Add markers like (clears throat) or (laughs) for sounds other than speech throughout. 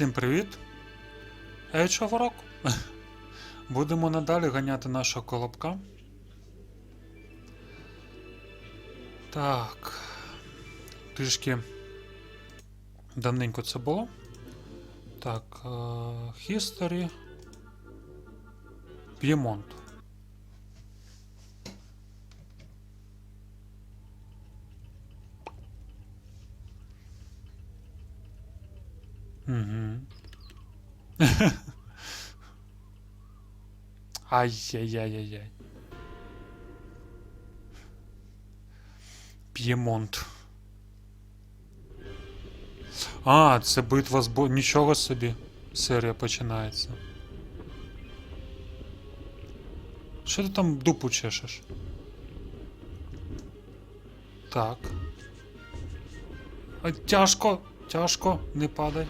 Всім привіт! Age of Rock. Будемо надалі ганяти нашого колобка. Так. Трішки давненько це було. Так. е, History. П'ємонт. Угу. (laughs) Ай-яй-яй-яй-яй. П'ємонт. А, це битва з бо... Нічого собі. Серія починається. Що ти там дупу чешеш? Так. А, тяжко, тяжко, не падай.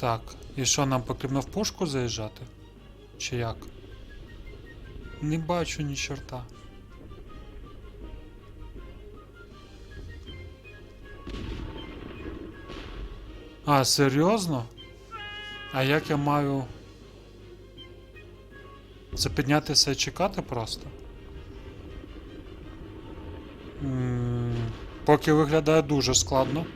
Так, і що нам потрібно в пушку заїжджати? Чи як? Не бачу ні чорта. А, серйозно? А як я маю. Це піднятися і чекати просто? М, Поки виглядає дуже складно.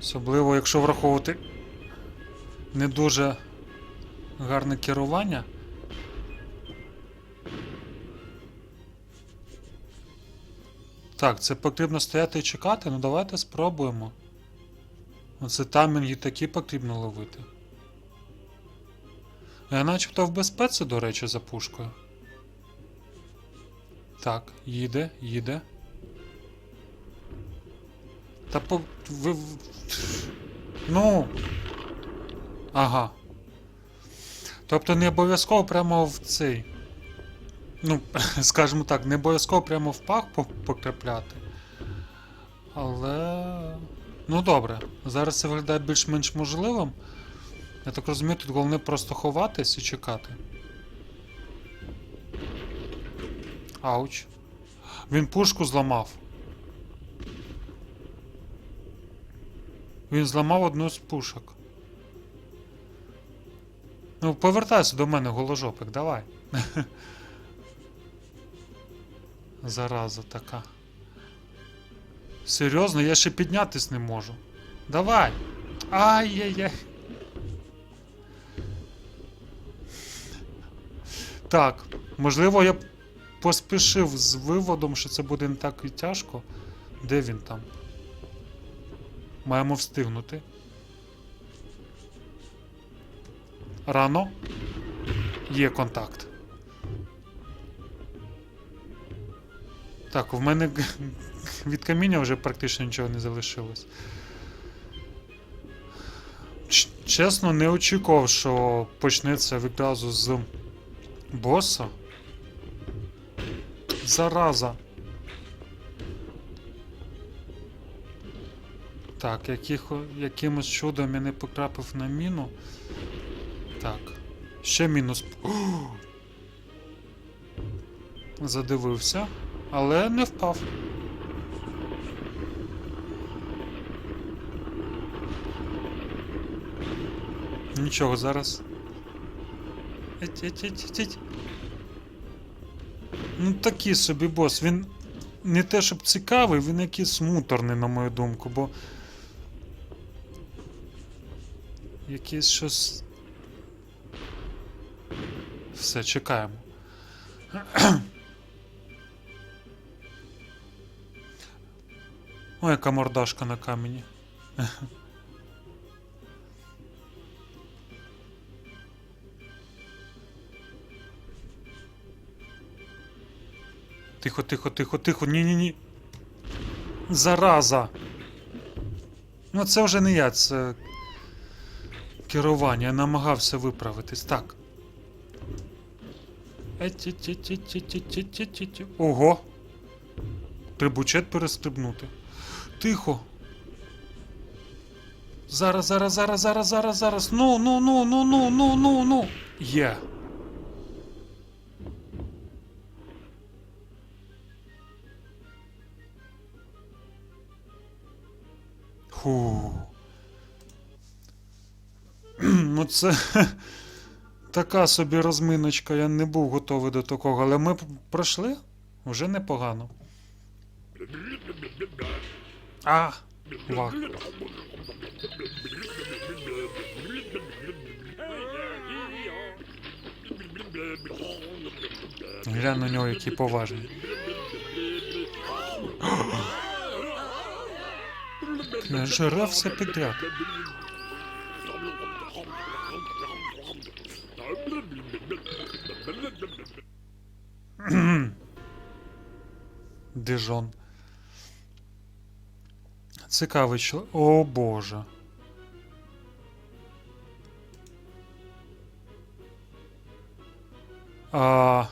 Особливо, якщо враховувати не дуже гарне керування. Так, це потрібно стояти і чекати, ну давайте спробуємо. Оце таймінги такі потрібно ловити. Я начебто в безпеці, до речі, за пушкою. Так, їде, їде. Та по. Ви. Ну. Ага. Тобто не обов'язково прямо в цей. Ну, (laughs) скажімо так, не обов'язково прямо в пах по- потрапляти. Але. Ну добре. Зараз це виглядає більш-менш можливим. Я так розумію, тут головне просто ховатись і чекати. Ауч. Він пушку зламав. Він зламав одну з пушок. Ну, повертайся до мене, голожопик, давай. (laughs) Зараза така. Серйозно, я ще піднятись не можу. Давай. Ай-яй-яй. Так, можливо, я поспішив з виводом, що це буде не так і тяжко. Де він там? Маємо встигнути. Рано. Є контакт. Так, в мене від каміння вже практично нічого не залишилось. Чесно, не очікував, що почнеться відразу з боса. Зараза. Так, яких, якимось чудом я не потрапив на міну. Так. Ще мінус. О! Задивився, але не впав. Нічого, зараз. Ну такий собі бос. Він не те, щоб цікавий, він якийсь муторний, на мою думку, бо. Якийсь щось. Все, чекаємо. Ой, яка мордашка на камені. Тихо, тихо, тихо, тихо. Ні-ні-ні. Зараза. Ну, це вже не я, це керування, я намагався виправитись. Так. Ого! Прибучет перестрибнути. Тихо. Зараз, зараз, зараз, зараз, зараз, зараз. Ну, ну, ну, ну, ну, ну, ну, ну. Є. Фу. Ну це (laughs) така собі розминочка, я не був готовий до такого, але ми пройшли вже непогано. А! Лаг. Глянь на нього, який поважний. (gasps) Я все підряд. Дижон. Цікавий чоловік. О боже. А...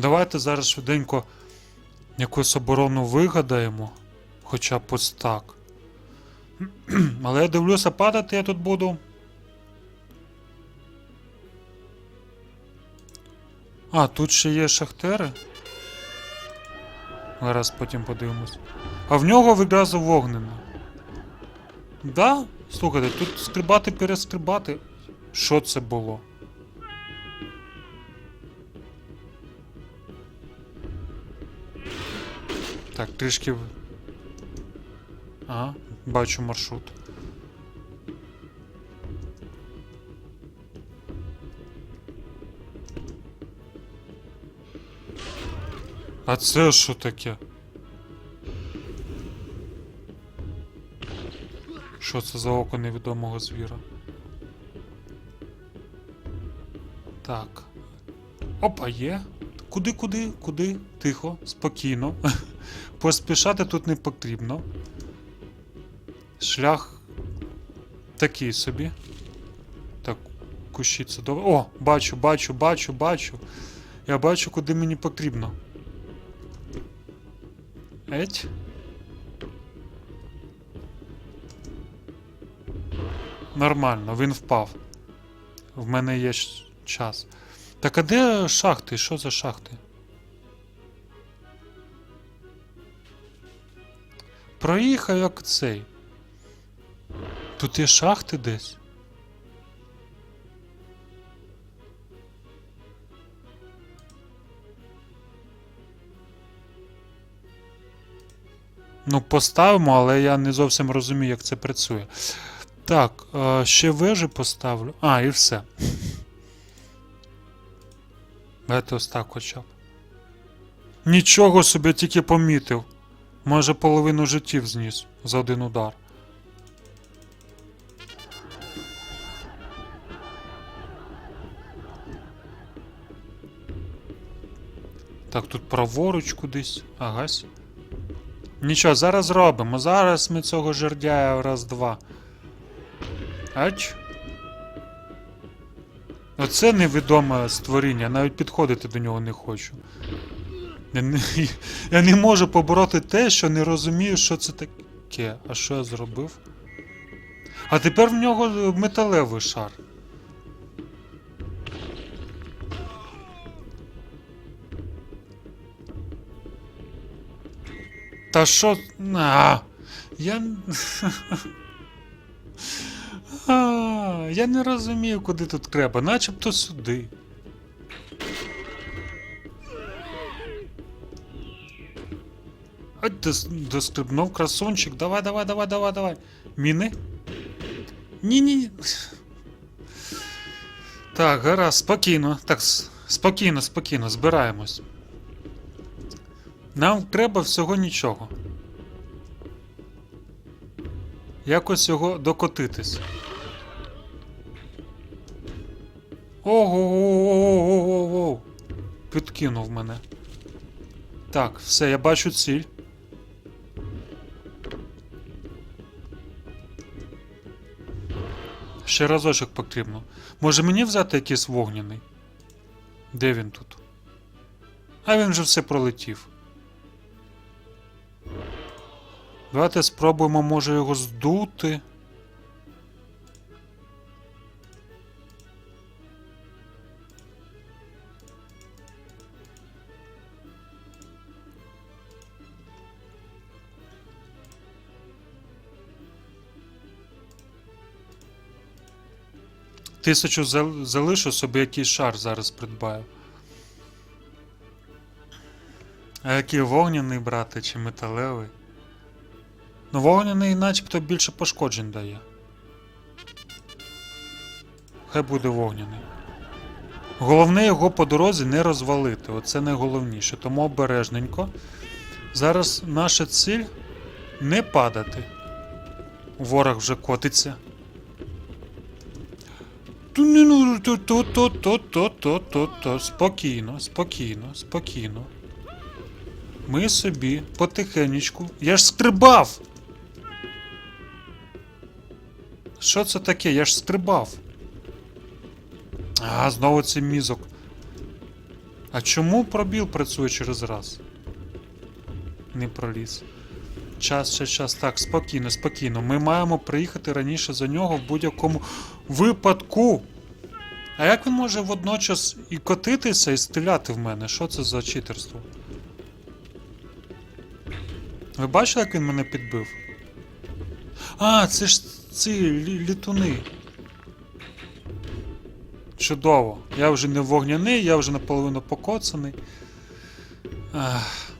Давайте зараз швиденько якусь оборону вигадаємо. Хоча б ось так. (clears throat) Але я дивлюся, падати я тут буду. А, тут ще є шахтери. Зараз потім подивимось. А в нього відразу вогнено. Да? Слухайте, тут стрибати перестрибати. Що це було? Так, трішки. Ага, бачу маршрут. А це що таке? Що це за око невідомого звіра? Так. Опа, є. Куди, куди, куди? Тихо, спокійно. (laughs) Поспішати тут не потрібно. Шлях такий собі. Так, кущі це добре. О, бачу, бачу, бачу, бачу. Я бачу, куди мені потрібно. Еть. Нормально, він впав. В мене є час. Так а де шахти? Що за шахти? Проїхав як цей. Тут є шахти десь. Ну, поставимо, але я не зовсім розумію, як це працює. Так, е, ще вежі поставлю. А, і все. Давайте так хоча б. Нічого собі тільки помітив. Може половину життів зніс за один удар. Так, тут праворуч кудись. Агась. Нічого, зараз зробимо. Зараз ми цього жердяя раз-два. Ач. Оце невідоме створіння, навіть підходити до нього не хочу. Я не, (laughs) я не можу побороти те, що не розумію, що це таке. А що я зробив? А тепер в нього металевий шар. Та що. А, я. (laughs) А, я не розумію, куди тут треба, начебто сюди. Ать, дос- дострибнув красунчик. Давай, давай, давай, давай, давай. Міни? Ні-ні. Так, гаразд, спокійно. Так, спокійно, спокійно, збираємось. Нам треба всього нічого. Якось його докотитись. Ого-го-го-го-го-го. Підкинув мене. Так, все, я бачу ціль. Ще разочок потрібно. Може мені взяти якийсь вогняний? Де він тут? А він вже все пролетів. Давайте спробуємо, може, його здути. Тисячу залишу собі якийсь шар зараз придбаю. А який вогняний брати чи металевий? Ну, вогняний начебто більше пошкоджень дає. Хай буде вогняний. Головне його по дорозі не розвалити. Оце найголовніше. Тому обережненько. Зараз наша ціль не падати. Ворог вже котиться. Ту-ну-ну-ту-ту-ту-ту-ту-ту-ту. Спокійно, спокійно, спокійно. Ми собі потихенечку. Я ж стрибав! Що це таке? Я ж стрибав. А, знову цей мізок. А чому пробіл працює через раз? Не проліз. Час, ще час. Так, спокійно, спокійно. Ми маємо приїхати раніше за нього в будь-якому випадку. А як він може водночас і котитися, і стріляти в мене? Що це за читерство? Ви бачили, як він мене підбив? А, це ж ці лі- літуни. Чудово. Я вже не вогняний, я вже наполовину покоцаний. Ах.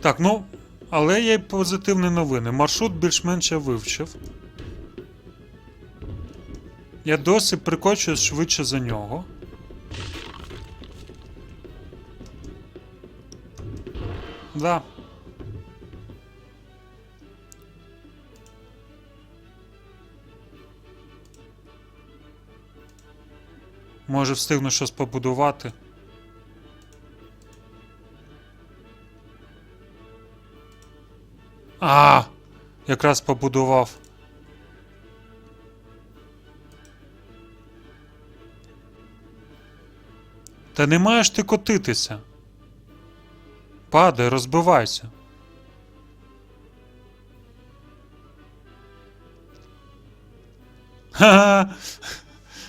Так, ну, але є й позитивні новини. Маршрут більш-менш я вивчив. Я досі прикочуюсь швидше за нього. Да. Може встигну щось побудувати. А, якраз побудував. Та не маєш ти котитися. Падай, розбивайся. Ха-ха.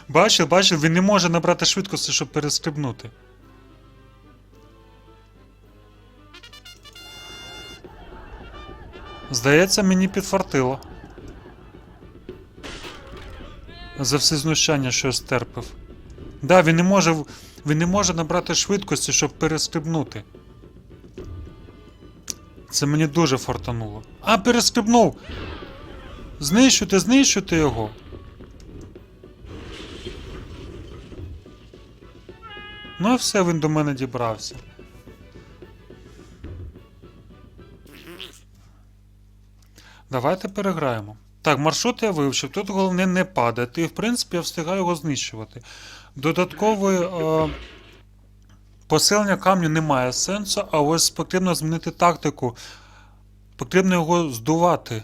Бачив, бачив, він не може набрати швидкості, щоб перестрибнути. Здається, мені підфартило. За все знущання, що я стерпив. Да, він не може. Він не може набрати швидкості, щоб перестрибнути. Це мені дуже фартануло. А, перестрибнув! Знищуйте, знищуйте його. Ну і все, він до мене дібрався. Давайте переграємо. Так, маршрут я вивчив. Тут головне не падати. І в принципі я встигаю його знищувати. Додаткової е, посилення камню немає сенсу, а ось потрібно змінити тактику. Потрібно його здувати.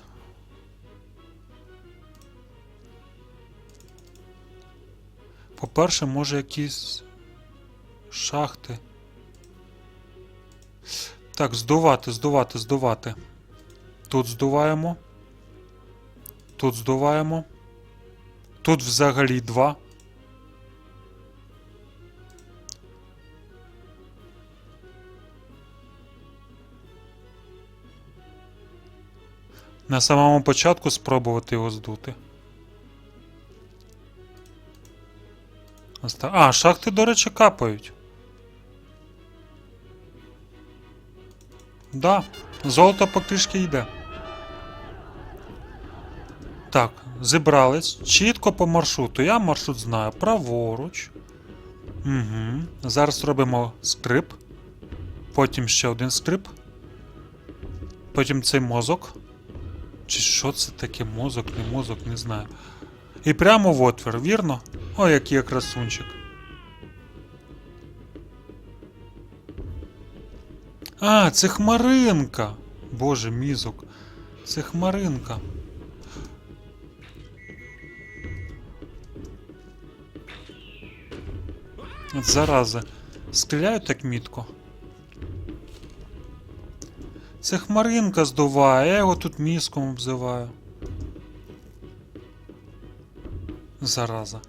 По-перше, може якісь шахти. Так, здувати, здувати, здувати. Тут здуваємо. Тут здуваємо. Тут взагалі два. На самому початку спробувати його здути. А, шахти, до речі, капають. Да, золото потрішки йде. Так, зібрались. Чітко по маршруту. Я маршрут знаю. Праворуч. Угу. Зараз робимо скрип. Потім ще один скрип. Потім цей мозок. Чи що це таке мозок, не мозок, не знаю. І прямо в отвір, вірно? О, який я красунчик. А, це хмаринка. Боже, мізок. Це хмаринка. От зараза. Стріляють так мітко. Це хмаринка здуває, я його тут міском обзиваю. Зараза.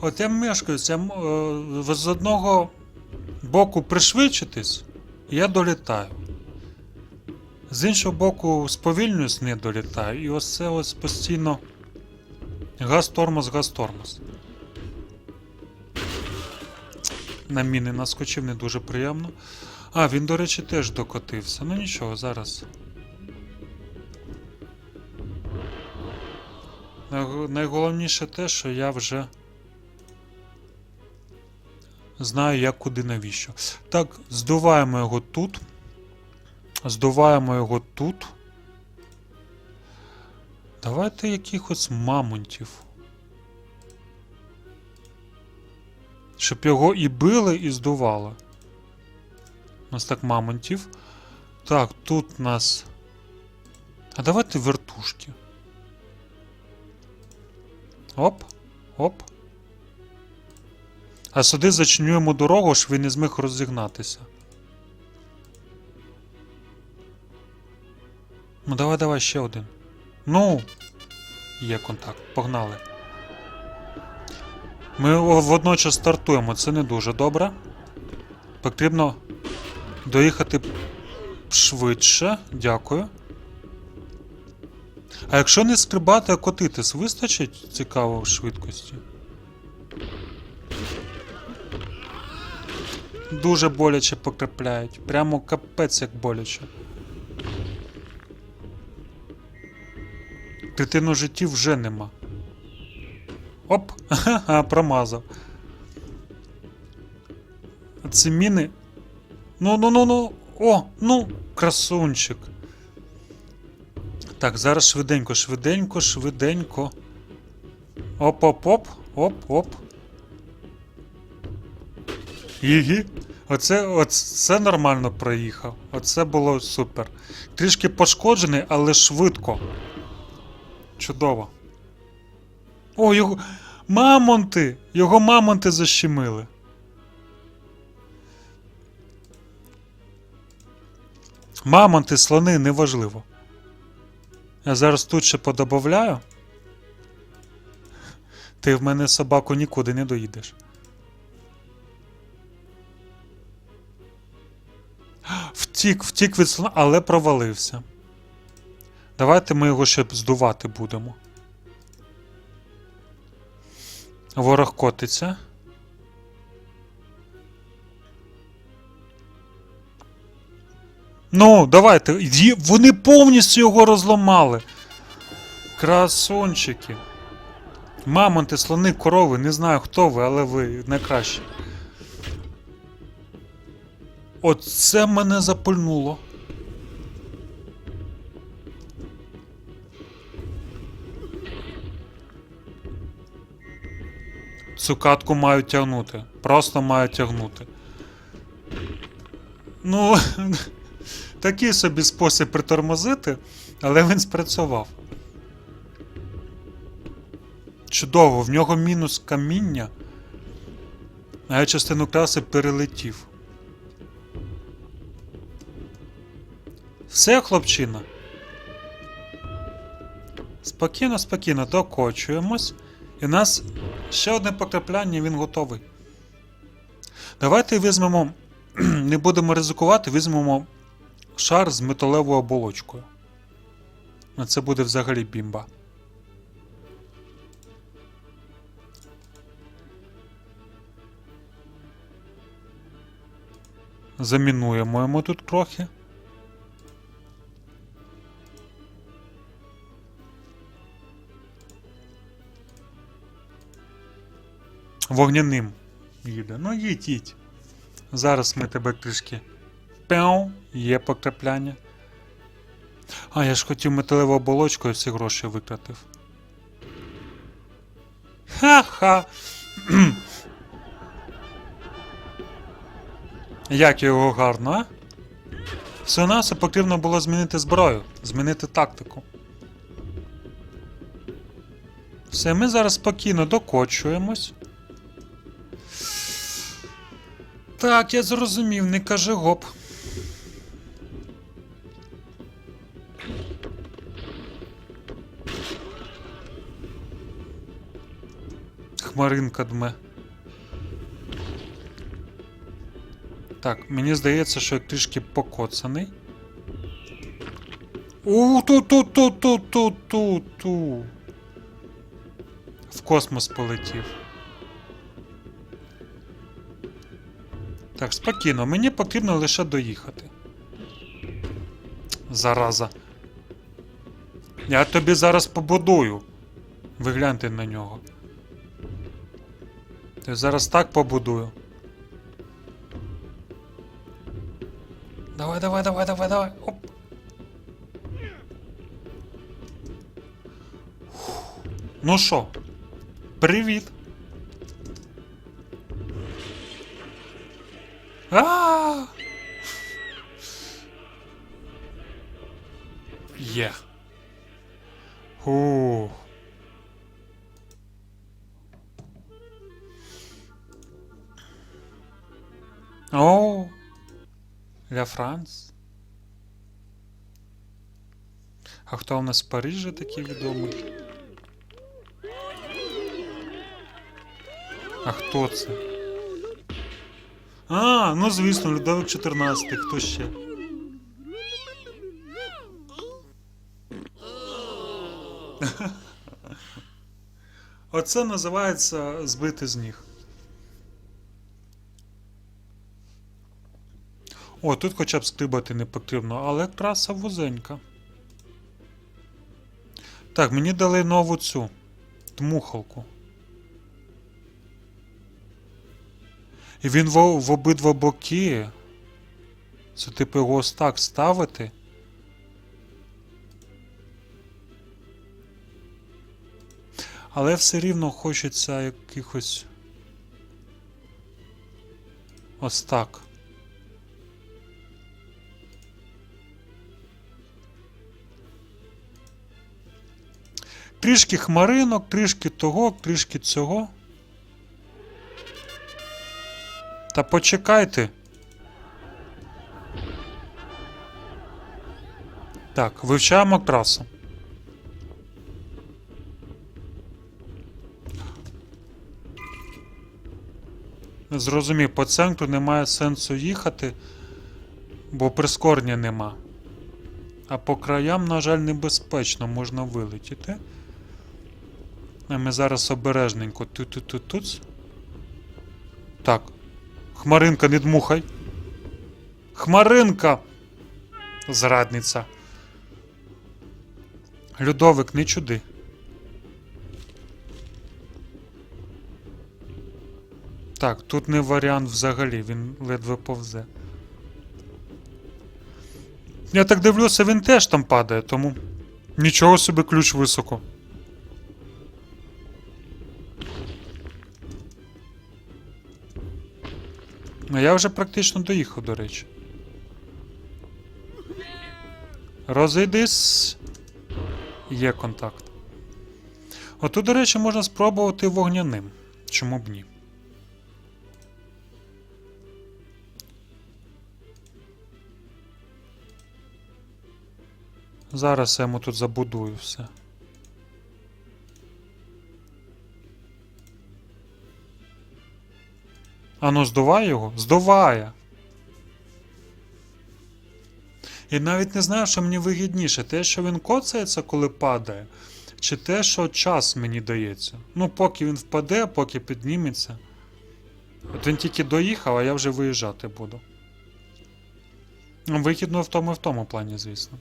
От я мешкаюсь, я е, з одного боку пришвидшитись, я долітаю. З іншого боку, сповільнююсь, не долітаю. І ось це ось постійно газ-тормоз, газ-тормоз. На міни наскочив не дуже приємно. А, він, до речі, теж докотився. Ну нічого, зараз. Найголовніше те, що я вже знаю, як куди навіщо. Так, здуваємо його тут. Здуваємо його тут. Давайте якихось мамонтів. Щоб його і били, і здували. Нас так мамонтів. Так, тут у нас. А давайте вертушки. Оп, оп. А сюди зачинюємо дорогу, щоб він не зміг розігнатися. Ну давай, давай ще один. Ну. Є контакт. Погнали. Ми водночас стартуємо, це не дуже добре. Потрібно доїхати швидше. Дякую. А якщо не стрибати, а котитись, вистачить цікаво швидкості? Дуже боляче потрапляють. Прямо капець як боляче. Третину життів вже нема. Оп! (laughs) Ха-ха, промазав. Ці міни. Ну, ну, ну, ну. О, ну, красунчик. Так, зараз швиденько, швиденько, швиденько. Оп-оп-оп, оп-оп. Їгі. Оце, оце нормально проїхав. Оце було супер. Трішки пошкоджений, але швидко. Чудово. О, його. Мамонти! Його мамонти защемили. Мамонти, слони, неважливо. Я зараз тут ще подобавляю. Ти в мене собаку нікуди не доїдеш. Втік, втік від слона, але провалився. Давайте ми його ще здувати будемо. Ворог котиться. Ну, давайте. Вони повністю його розламали. Красунчики. Мамонти, слони, корови, не знаю хто ви, але ви найкращі. Оце мене запальнуло. Цю катку мають тягнути. Просто мають тягнути. Ну, (laughs) такий собі спосіб притормозити, але він спрацював. Чудово, в нього мінус каміння, а я частину краси перелетів. Все, хлопчина. Спокійно, спокійно, докочуємось. І у нас ще одне потрапляння, він готовий. Давайте візьмемо. (clears throat) Не будемо ризикувати, візьмемо шар з металевою оболочкою. Це буде взагалі бімба. Замінуємо йому тут трохи. Вогняним їде. Ну їдь, їдь. Зараз ми тебе трішки. Пяу, є потрапляння. А, я ж хотів металеву оболочку і всі гроші викратив. Ха-ха. (clears throat) Як його гарно, а? Все нас потрібно було змінити зброю, змінити тактику. Все, ми зараз спокійно докочуємось. Так, я зрозумів, не кажи гоп. Хмаринка дме. Так, мені здається, що я трішки покоцаний. у ту ту ту ту ту ту ту В космос полетів. Так, спокійно, мені потрібно лише доїхати. Зараза. Я тобі зараз побудую. Ви гляньте на нього. Я зараз так побудую. Давай, давай, давай, давай, давай. Оп. Ну що? Привіт. А! Є. Фух. О, Ля Франс. А хто у нас в Парижі такий відомий? А хто це? А, ну звісно, Людовик 14, хто ще? (laughs) Оце називається збити з ніг. О, тут хоча б стрибати не потрібно, але траса вузенька. Так, мені дали нову цю дмухалку. І він в, в обидва боки. Це типу його ось так ставити. Але все рівно хочеться якихось. Ось так. Трішки хмаринок, трішки того, трішки цього. Та почекайте. Так, вивчаємо трасу. Зрозумів, по центру немає сенсу їхати, бо прискорення нема. А по краям, на жаль, небезпечно можна вилетіти. А ми зараз обережненько тут-тут-тут-тут. Так. Хмаринка, не дмухай. Хмаринка! Зрадниця. Людовик, не чуди. Так, тут не варіант взагалі, він ледве повзе. Я так дивлюся, він теж там падає, тому. Нічого собі ключ високо. Ну я вже практично доїхав, до речі. Розійдись. Є контакт. Отут, до речі, можна спробувати вогняним. Чому б ні? Зараз я йому тут забудую все. Ану, здувай його? Здуває. І навіть не знаю, що мені вигідніше, те, що він коцається, коли падає, чи те, що час мені дається. Ну, поки він впаде, поки підніметься. От він тільки доїхав, а я вже виїжджати буду. Ну, Вигідно в тому і в тому плані, звісно.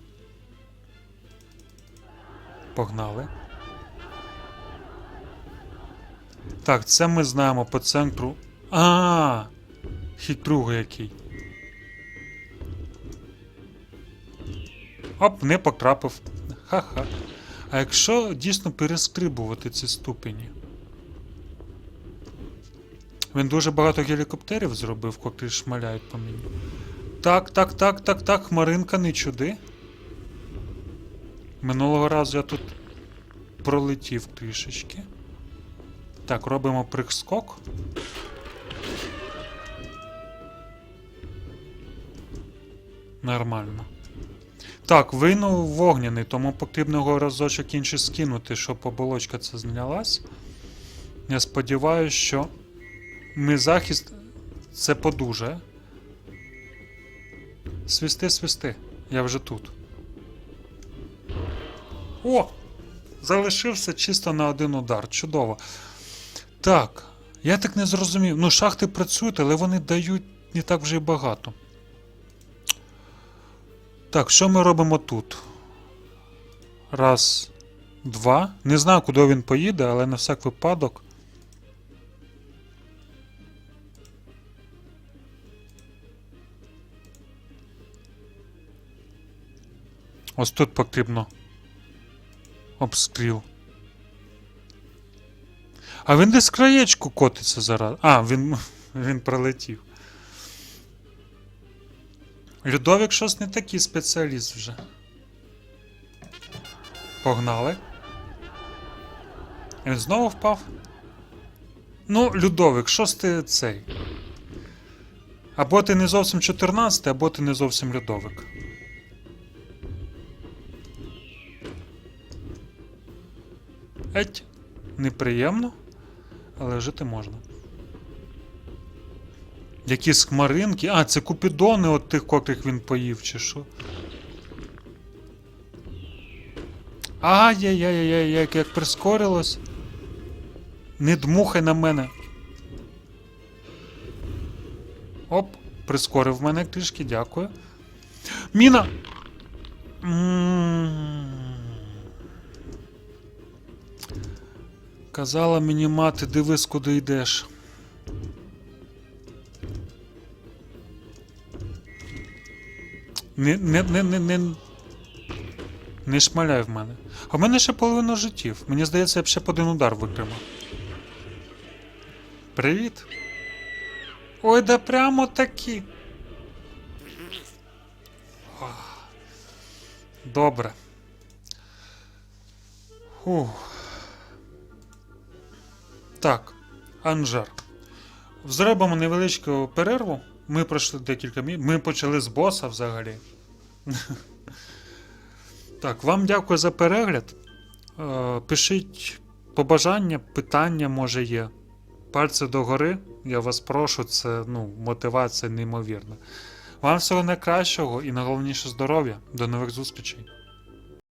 Погнали. Так, це ми знаємо по центру. А, хитрюга який. Оп, не потрапив. Ха-ха. А якщо дійсно перескрибувати ці ступені? Він дуже багато гелікоптерів зробив, котрі шмаляють по мені. Так, так, так, так, так, хмаринка не чуди. Минулого разу я тут пролетів трішечки. Так, робимо прискок. Нормально. Так, винув вогняний, тому потрібно його разочок інший скинути, щоб оболочка це знялась. Я сподіваюся, що ми захист це подужає. Свісти, свісти. Я вже тут. О! Залишився чисто на один удар. Чудово. Так, я так не зрозумів. Ну, шахти працюють, але вони дають не так вже й багато. Так, що ми робимо тут? Раз, два. Не знаю, куди він поїде, але на всяк випадок. Ось тут потрібно обстріл. А він десь краєчку котиться зараз. А, він, (laughs) він пролетів. Людовік щось не такий спеціаліст вже. Погнали. Він знову впав. Ну, Людовик, щось ти цей. Або ти не зовсім 14, або ти не зовсім Людовик. Еть, неприємно, але жити можна. Якісь хмаринки. А, це купідони от тих, котрих він поїв, чи що. Ай-яй-яй-яй, як, як прискорилось. Не дмухай на мене. Оп, прискорив мене трішки, дякую. Міна! Казала мені мати, дивись, куди йдеш. Не, не, не, не, не, шмаляй в мене. А в мене ще половина життів. Мені здається, я б ще б один удар витримав. Привіт. Ой, да прямо такі. Ах. Добре. Фух. Так, Анжер. Зробимо невеличку перерву. Ми пройшли декілька місяців. Ми почали з боса взагалі. Так, вам дякую за перегляд. Е, Пишіть побажання, питання, може є. Пальці догори, я вас прошу, це ну, мотивація неймовірна. Вам всього найкращого і найголовніше здоров'я. До нових зустрічей!